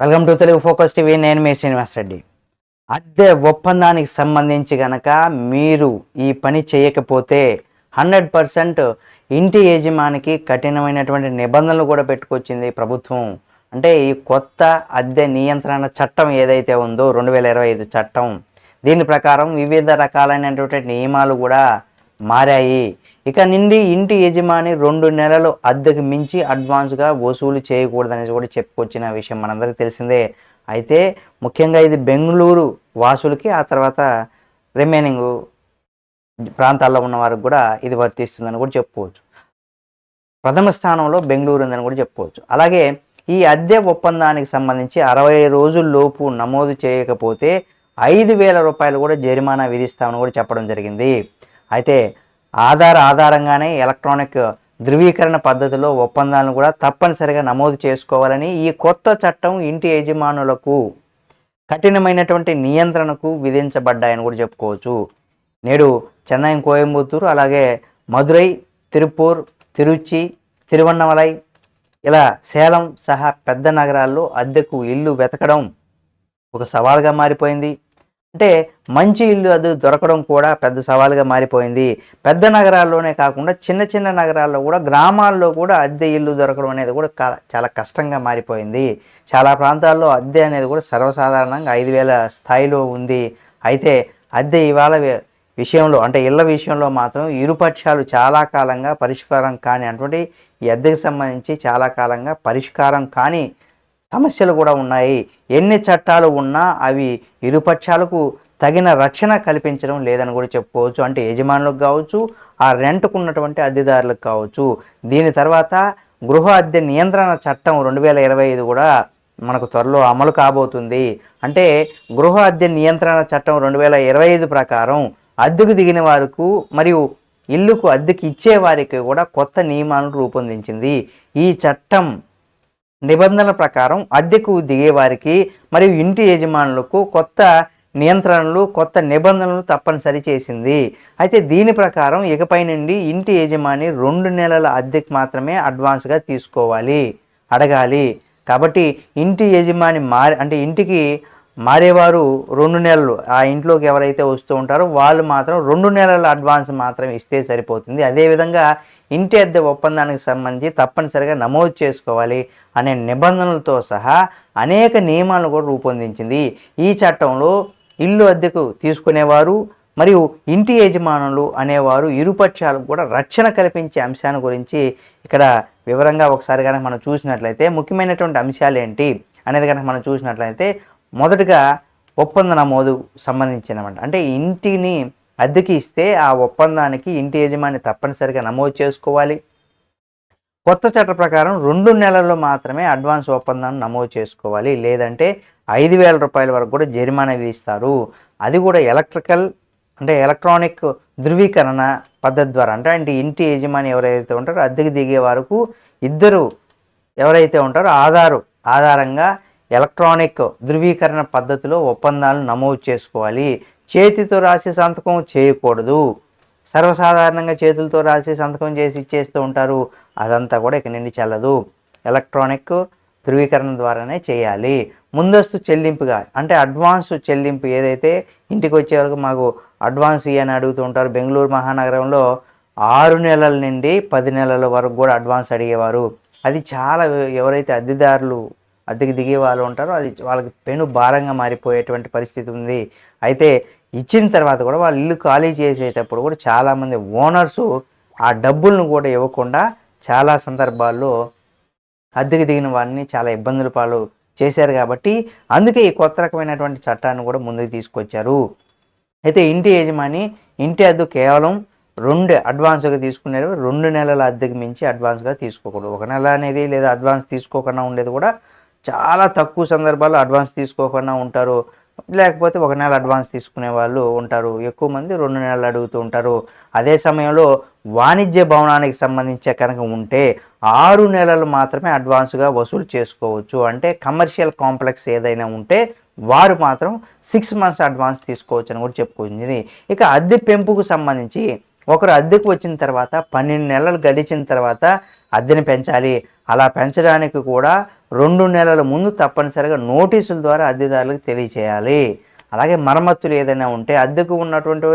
Welcome to Telugu focus TV. నేను మీ శ్రీనివాస్ రెడ్డి. అద్దె ఒప్పందానికి సంబంధించి గనక మీరు ఈ పని చేయకపోతే హండ్రెడ్ పర్సెంట్ ఇంటి యజమానికి కఠినమైనటువంటి నిబంధనలు కూడా పెట్టుకొచ్చింది ప్రభుత్వం. అంటే ఈ కొత్త అద్దె నియంత్రణ చట్టం ఏదైతే ఉందో రెండు వేల ఇరవై ఐదు చట్టం. దీని ప్రకారం వివిధ రకాలైనటువంటి నియమాలు కూడా మారాయి. ఇక నుండి ఇంటి యజమాని రెండు నెలలు అద్దెకు మించి అడ్వాన్స్గా వసూలు చేయకూడదనేసి కూడా చెప్పుకొచ్చిన విషయం మనందరికీ తెలిసిందే. అయితే ముఖ్యంగా ఇది బెంగళూరు వాసులకి ఆ తర్వాత రిమైనింగ్ ప్రాంతాల్లో ఉన్న వారికి కూడా ఇది వర్తిస్తుందని కూడా చెప్పుకోవచ్చు. ప్రథమ స్థానంలో బెంగళూరు ఉందని కూడా చెప్పుకోవచ్చు. అలాగే ఈ అద్దె ఒప్పందానికి సంబంధించి అరవై రోజుల్లోపు నమోదు చేయకపోతే ఐదు వేల రూపాయలు కూడా జరిమానా విధిస్తామని కూడా చెప్పడం జరిగింది. అయితే ఆధార్ ఆధారంగానే ఎలక్ట్రానిక్ ధృవీకరణ పద్ధతిలో ఒప్పందాలను కూడా తప్పనిసరిగా నమోదు చేసుకోవాలని ఈ కొత్త చట్టం ఇంటి యజమానులకు కఠినమైనటువంటి నియంత్రణకు విధించబడ్డాయని కూడా చెప్పుకోవచ్చు. నేడు చెన్నై కోయంబత్తూరు అలాగే మదురై తిరుపూర్ తిరుచి తిరువన్నమలై ఇలా సేలం సహా పెద్ద నగరాల్లో అద్దెకు ఇల్లు వెతకడం ఒక సవాల్గా మారిపోయింది. అంటే మంచి ఇల్లు అది దొరకడం కూడా పెద్ద సవాలుగా మారిపోయింది. పెద్ద నగరాల్లోనే కాకుండా చిన్న చిన్న నగరాల్లో కూడా గ్రామాల్లో కూడా అద్దె ఇల్లు దొరకడం అనేది కూడా చాలా కష్టంగా మారిపోయింది. చాలా ప్రాంతాల్లో అద్దె అనేది కూడా సర్వసాధారణంగా ఐదు వేల స్థాయిలో ఉంది. అయితే అద్దె ఇవాళ విషయంలో అంటే ఇళ్ళ విషయంలో మాత్రం ఇరుపక్షాలు చాలా కాలంగా పరిష్కారం కాని అటువంటి ఈ అద్దెకు సంబంధించి చాలా కాలంగా పరిష్కారం కాని సమస్యలు కూడా ఉన్నాయి. ఎన్ని చట్టాలు ఉన్నా అవి ఇరుపక్షాలకు తగిన రక్షణ కల్పించడం లేదని కూడా చెప్పుకోవచ్చు. అంటే యజమానులకు కావచ్చు ఆ రెంట్కు ఉన్నటువంటి అద్దెదారులకు కావచ్చు. దీని తర్వాత గృహ అద్దె నియంత్రణ చట్టం రెండు వేల ఇరవై ఐదు కూడా మనకు త్వరలో అమలు కాబోతుంది. అంటే గృహ అద్దె నియంత్రణ చట్టం రెండు వేల ఇరవై ఐదు ప్రకారం అద్దెకు దిగిన వారికి మరియు ఇల్లుకు అద్దెకి ఇచ్చే వారికి కూడా కొత్త నియమాలను రూపొందించింది. ఈ చట్టం నిబంధనల ప్రకారం అద్దెకు దిగేవారికి మరియు ఇంటి యజమానులకు కొత్త నియంత్రణలు కొత్త నిబంధనలు తప్పనిసరి చేసింది. అయితే దీని ప్రకారం ఇకపై నుండి ఇంటి యజమాని రెండు నెలల అద్దెకు మాత్రమే అడ్వాన్స్గా తీసుకోవాలి అడగాలి. కాబట్టి ఇంటి యజమాని మారి అంటే ఇంటికి మారేవారు రెండు నెలలు ఆ ఇంట్లోకి ఎవరైతే వస్తూ ఉంటారో వాళ్ళు మాత్రం రెండు నెలల అడ్వాన్స్ మాత్రం ఇస్తే సరిపోతుంది. అదేవిధంగా ఇంటి అద్దె ఒప్పందానికి సంబంధించి తప్పనిసరిగా నమోదు చేసుకోవాలి అనే నిబంధనలతో సహా అనేక నియమాలను కూడా రూపొందించింది. ఈ చట్టంలో ఇల్లు అద్దెకు తీసుకునేవారు మరియు ఇంటి యజమానులు అనేవారు ఇరుపక్షాలకు కూడా రక్షణ కల్పించే అంశాన్ని గురించి ఇక్కడ వివరంగా ఒకసారి కనుక మనం చూసినట్లయితే ముఖ్యమైనటువంటి అంశాలు ఏంటి అనేది కనుక మనం చూసినట్లయితే మొదటగా ఒప్పంద నమోదు సంబంధించినమాట అంటే ఇంటిని అద్దెకి ఇస్తే ఆ ఒప్పందానికి ఇంటి యజమాని తప్పనిసరిగా నమోదు చేసుకోవాలి. కొత్త చట్ట ప్రకారం రెండు నెలల్లో మాత్రమే అడ్వాన్స్ ఒప్పందాన్ని నమోదు చేసుకోవాలి. లేదంటే ఐదు వేల రూపాయల వరకు కూడా జరిమానా విధిస్తారు అది కూడా ఎలక్ట్రికల్ అంటే ఎలక్ట్రానిక్ ధృవీకరణ పద్ధతి ద్వారా. అంటే అంటే ఇంటి యజమాని ఎవరైతే ఉంటారో అద్దెకి దిగే వరకు ఇద్దరు ఎవరైతే ఉంటారో ఆధారు ఆధారంగా ఎలక్ట్రానిక్ ధృవీకరణ పద్ధతిలో ఒప్పందాలను నమోదు చేసుకోవాలి. చేతితో రాసి సంతకం చేయకూడదు. సర్వసాధారణంగా చేతులతో రాసి సంతకం చేసి ఇచ్చేస్తూ ఉంటారు. అదంతా కూడా ఇక నిండి చెల్లదు. ఎలక్ట్రానిక్ ధృవీకరణ ద్వారానే చేయాలి. ముందస్తు చెల్లింపుగా అంటే అడ్వాన్స్ చెల్లింపు ఏదైతే ఇంటికి వచ్చే వరకు మాకు అడ్వాన్స్ ఇవ్వని అడుగుతూ ఉంటారు. బెంగళూరు మహానగరంలో ఆరు నెలల నుండి పది నెలల వరకు కూడా అడ్వాన్స్ అడిగేవారు. అది చాలా ఎవరైతే అద్దెదారులు అద్దెకి దిగే వాళ్ళు ఉంటారు. అది వాళ్ళకి పెను భారంగా మారిపోయేటువంటి పరిస్థితి ఉంది. అయితే ఇచ్చిన తర్వాత కూడా వాళ్ళు ఇల్లు ఖాళీ చేసేటప్పుడు కూడా చాలామంది ఓనర్సు ఆ డబ్బులను కూడా ఇవ్వకుండా చాలా సందర్భాల్లో అద్దెకి దిగిన వారిని చాలా ఇబ్బందుల పాలు చేశారు కాబట్టి అందుకే ఈ కొత్త రకమైనటువంటి చట్టాన్ని కూడా ముందుకు తీసుకొచ్చారు. అయితే ఇంటి యజమాని ఇంటి అద్దె కేవలం రెండు అడ్వాన్స్గా తీసుకునేవి రెండు నెలల అద్దెకి మించి అడ్వాన్స్గా తీసుకోకూడదు. ఒక నెల అనేది లేదా అడ్వాన్స్ తీసుకోకుండా ఉండేది కూడా చాలా తక్కువ సందర్భాల్లో అడ్వాన్స్ తీసుకోకుండా ఉంటారు. లేకపోతే ఒక నెల అడ్వాన్స్ తీసుకునే వాళ్ళు ఉంటారు. ఎక్కువ మంది రెండు నెలలు అడుగుతూ ఉంటారు. అదే సమయంలో వాణిజ్య భవనానికి సంబంధించి కనుక ఉంటే ఆరు నెలలు మాత్రమే అడ్వాన్స్గా వసూలు చేసుకోవచ్చు. అంటే కమర్షియల్ కాంప్లెక్స్ ఏదైనా ఉంటే వారు మాత్రం సిక్స్ మంత్స్ అడ్వాన్స్ తీసుకోవచ్చు అని కూడా చెప్పుకుంది. ఇక అద్దె పెంపుకు సంబంధించి ఒకరు అద్దెకు వచ్చిన తర్వాత పన్నెండు నెలలు గడిచిన తర్వాత అద్దెని పెంచాలి. అలా పెంచడానికి కూడా రెండు నెలల ముందు తప్పనిసరిగా నోటీసుల ద్వారా అద్దెదారులకు తెలియచేయాలి. అలాగే మరమ్మతులు ఏదైనా ఉంటే అద్దెకు ఉన్నటువంటి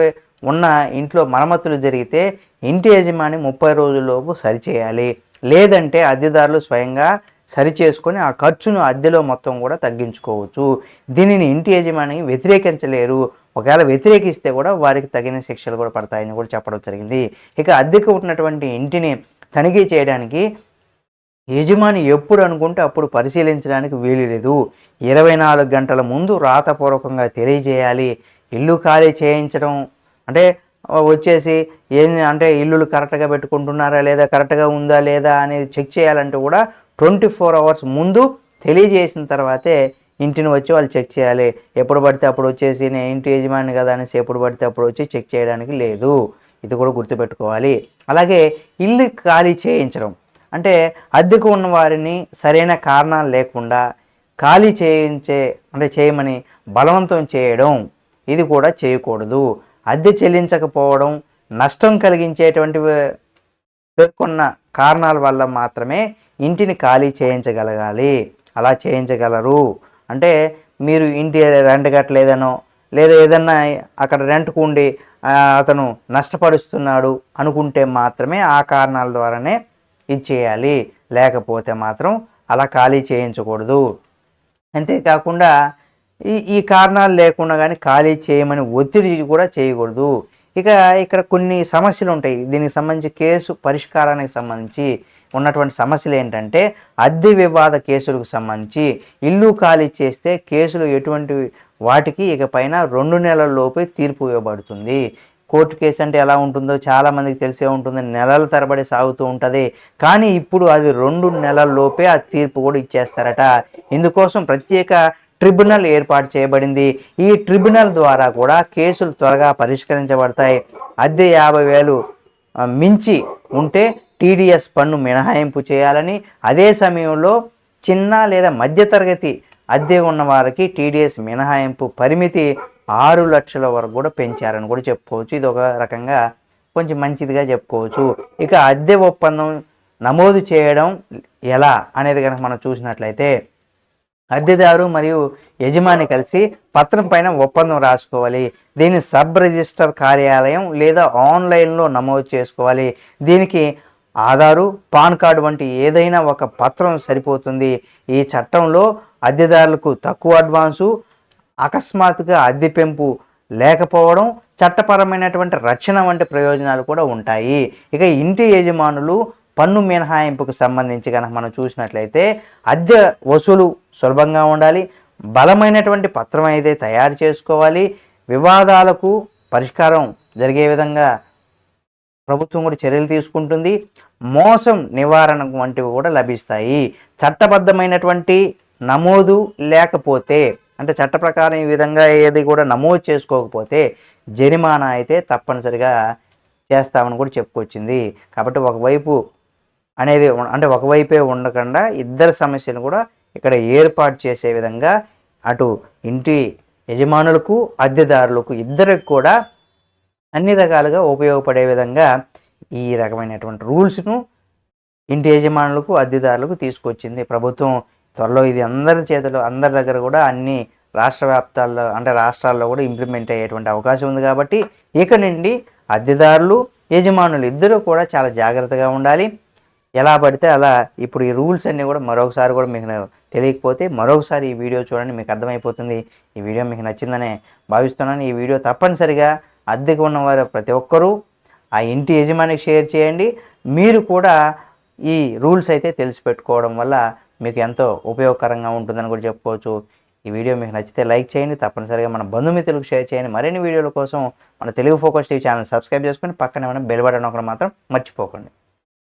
ఉన్న ఇంట్లో మరమ్మతులు జరిగితే ఇంటి యజమాని ముప్పై రోజుల్లోపు సరిచేయాలి. లేదంటే అద్దెదారులు స్వయంగా సరి చేసుకొని ఆ ఖర్చును అద్దెలో మొత్తం కూడా తగ్గించుకోవచ్చు. దీనిని ఇంటి యజమాని వ్యతిరేకించలేరు. ఒకవేళ వ్యతిరేకిస్తే కూడా వారికి తగిన శిక్షలు కూడా పడతాయని కూడా చెప్పడం జరిగింది. ఇక అద్దెకు ఉన్నటువంటి ఇంటిని తనిఖీ చేయడానికి యజమాని ఎప్పుడు అనుకుంటే అప్పుడు పరిశీలించడానికి వీలు లేదు. ఇరవై నాలుగు గంటల ముందు రాతపూర్వకంగా తెలియజేయాలి. ఇల్లు ఖాళీ చేయించడం అంటే వచ్చేసి ఏం అంటే ఇల్లులు కరెక్ట్గా పెట్టుకుంటున్నారా లేదా కరెక్ట్గా ఉందా లేదా అనేది చెక్ చేయాలంటే కూడా ట్వంటీ ఫోర్ అవర్స్ ముందు తెలియజేసిన తర్వాతే ఇంటిని వచ్చి వాళ్ళు చెక్ చేయాలి. ఎప్పుడు పడితే అప్పుడు వచ్చేసి నేను ఇంటి యజమాని కదా అనేసి ఎప్పుడు పడితే అప్పుడు వచ్చి చెక్ చేయడానికి లేదు. ఇది కూడా గుర్తుపెట్టుకోవాలి. అలాగే ఇల్లు ఖాళీ చేయించడం. అంటే అద్దెకు ఉన్న వారిని సరైన కారణాలు లేకుండా ఖాళీ చేయించే అంటే చేయమని బలవంతం చేయడం ఇది కూడా చేయకూడదు. అద్దె చెల్లించకపోవడం నష్టం కలిగించేటువంటి పేర్కొన్న కారణాల వల్ల మాత్రమే ఇంటిని ఖాళీ చేయించగలగాలి. అలా చేయించగలరు. అంటే మీరు ఇంటి రెంట్ కట్టలేదనో లేదా ఏదన్నా అక్కడ రెంట్కు ఉండి అతను నష్టపరుస్తున్నాడు అనుకుంటే మాత్రమే ఆ కారణాల ద్వారానే ఇది చేయాలి లేకపోతే మాత్రం అలా ఖాళీ చేయించకూడదు. అంతేకాకుండా ఈ ఈ కారణాలు లేకుండా కానీ ఖాళీ చేయమని ఒత్తిడి కూడా చేయకూడదు. ఇక ఇక్కడ కొన్ని సమస్యలు ఉంటాయి. దీనికి సంబంధించి కేసు పరిష్కారానికి సంబంధించి ఉన్నటువంటి సమస్యలు ఏంటంటే అద్దె వివాద కేసులకు సంబంధించి ఇల్లు ఖాళీ చేస్తే కేసులు ఎటువంటి వాటికి ఇక పైన రెండు నెలల లోపే తీర్పు ఇవ్వబడుతుంది. కోర్టు కేసు అంటే ఎలా ఉంటుందో చాలామందికి తెలిసే ఉంటుంది. నెలల తరబడి సాగుతూ ఉంటుంది. కానీ ఇప్పుడు అది రెండు నెలల్లోపే ఆ తీర్పు కూడా ఇచ్చేస్తారట. ఇందుకోసం ప్రత్యేక ట్రిబ్యునల్ ఏర్పాటు చేయబడింది. ఈ ట్రిబ్యునల్ ద్వారా కూడా కేసులు త్వరగా పరిష్కరించబడతాయి. అద్దె యాభై వేలు మించి ఉంటే టీడీఎస్ పన్ను మినహాయింపు చేయాలని అదే సమయంలో చిన్న లేదా మధ్యతరగతి అద్దె ఉన్న వారికి టీడీఎస్ మినహాయింపు పరిమితి ఆరు లక్షల వరకు కూడా పెంచారని కూడా చెప్పుకోవచ్చు. ఇది ఒక రకంగా కొంచెం మంచిదిగా చెప్పుకోవచ్చు. ఇక అద్దె ఒప్పందం నమోదు చేయడం ఎలా అనేది కనుక మనం చూసినట్లయితే అద్దెదారు మరియు యజమాని కలిసి పత్రం పైన ఒప్పందం రాసుకోవాలి. దీన్ని సబ్ రిజిస్టర్ కార్యాలయం లేదా ఆన్లైన్లో నమోదు చేసుకోవాలి. దీనికి ఆధారు పాన్ కార్డు వంటి ఏదైనా ఒక పత్రం సరిపోతుంది. ఈ చట్టంలో అద్దెదారులకు తక్కువ అడ్వాన్సు అకస్మాత్తుగా అద్దె పెంపు లేకపోవడం చట్టపరమైనటువంటి రక్షణ వంటి ప్రయోజనాలు కూడా ఉంటాయి. ఇక ఇంటి యజమానులు పన్ను మినహాయింపుకు సంబంధించి కనుక మనం చూసినట్లయితే అద్దె వసూలు సులభంగా ఉండాలి బలమైనటువంటి పత్రం అయితే తయారు చేసుకోవాలి వివాదాలకు పరిష్కారం జరిగే విధంగా ప్రభుత్వం కూడా చర్యలు తీసుకుంటుంది మోసం నివారణ వంటివి కూడా లభిస్తాయి. చట్టబద్ధమైనటువంటి నమోదు లేకపోతే అంటే చట్ట ప్రకారం ఈ విధంగా ఏది కూడా నమోదు చేసుకోకపోతే జరిమానా అయితే తప్పనిసరిగా చేస్తామని కూడా చెప్పుకొచ్చింది. కాబట్టి ఒకవైపు అనేది అంటే ఒకవైపే ఉండకుండా ఇద్దరు సమస్యలు కూడా ఇక్కడ ఏర్పాటు చేసే విధంగా అటు ఇంటి యజమానులకు అద్దెదారులకు ఇద్దరికి కూడా అన్ని రకాలుగా ఉపయోగపడే విధంగా ఈ రకమైనటువంటి రూల్స్ను ఇంటి యజమానులకు అద్దెదారులకు తీసుకొచ్చింది. ప్రభుత్వం త్వరలో ఇది అందరి చేతిలో అందరి దగ్గర కూడా అన్ని రాష్ట్ర వ్యాప్తాల్లో అంటే రాష్ట్రాల్లో కూడా ఇంప్లిమెంట్ అయ్యేటువంటి అవకాశం ఉంది కాబట్టి ఇక నుండి అద్దెదారులు యజమానులు ఇద్దరూ కూడా చాలా జాగ్రత్తగా ఉండాలి. ఎలా పడితే అలా ఇప్పుడు ఈ రూల్స్ అన్నీ కూడా మరొకసారి కూడా మీకు తెలియకపోతే మరొకసారి ఈ వీడియో చూడండి మీకు అర్థమైపోతుంది. ఈ వీడియో మీకు నచ్చిందనే భావిస్తున్నాను. ఈ వీడియో తప్పనిసరిగా అద్దెకు ఉన్నవారు ప్రతి ఒక్కరూ ఆ ఇంటి యజమానికి షేర్ చేయండి. మీరు కూడా ఈ రూల్స్ అయితే తెలిసి పెట్టుకోవడం వల్ల మీకు ఎంతో ఉపయోగకరంగా ఉంటుందని కూడా చెప్పుకోవచ్చు. ఈ వీడియో మీకు నచ్చితే లైక్ చేయండి తప్పనిసరిగా మన బంధుమిత్రులకు షేర్ చేయండి. మరిన్ని వీడియోల కోసం మన Telugu focus TV channel subscribe చేసుకొని పక్కనే ఏమైనా బెల్ బటన్ ఒకటి మాత్రం మర్చిపోకండి.